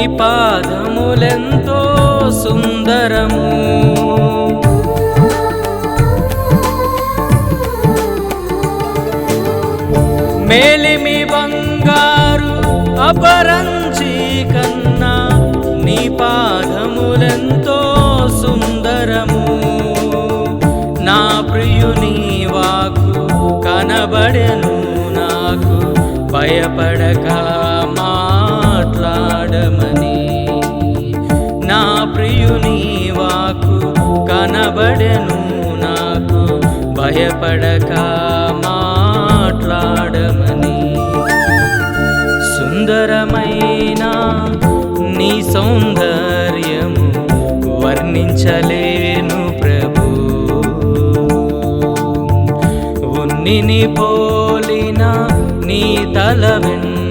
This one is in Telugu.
నీ పాదములెంతో సుందరము. మేలిమి బంగారు అపరంచి కన్నా నీ పాదములెంతో సుందరము. నా ప్రియుని వాకు కనబడెను నాకు భయపడక మరియు ప్రియుని వాకు కనబడెను నాకు. భయపడక మాట్లాడమని. సుందరమైన నీ సౌందర్యము వర్ణించలేను ప్రభు. ఉన్నిని పోలిన నీ తల వెన్ను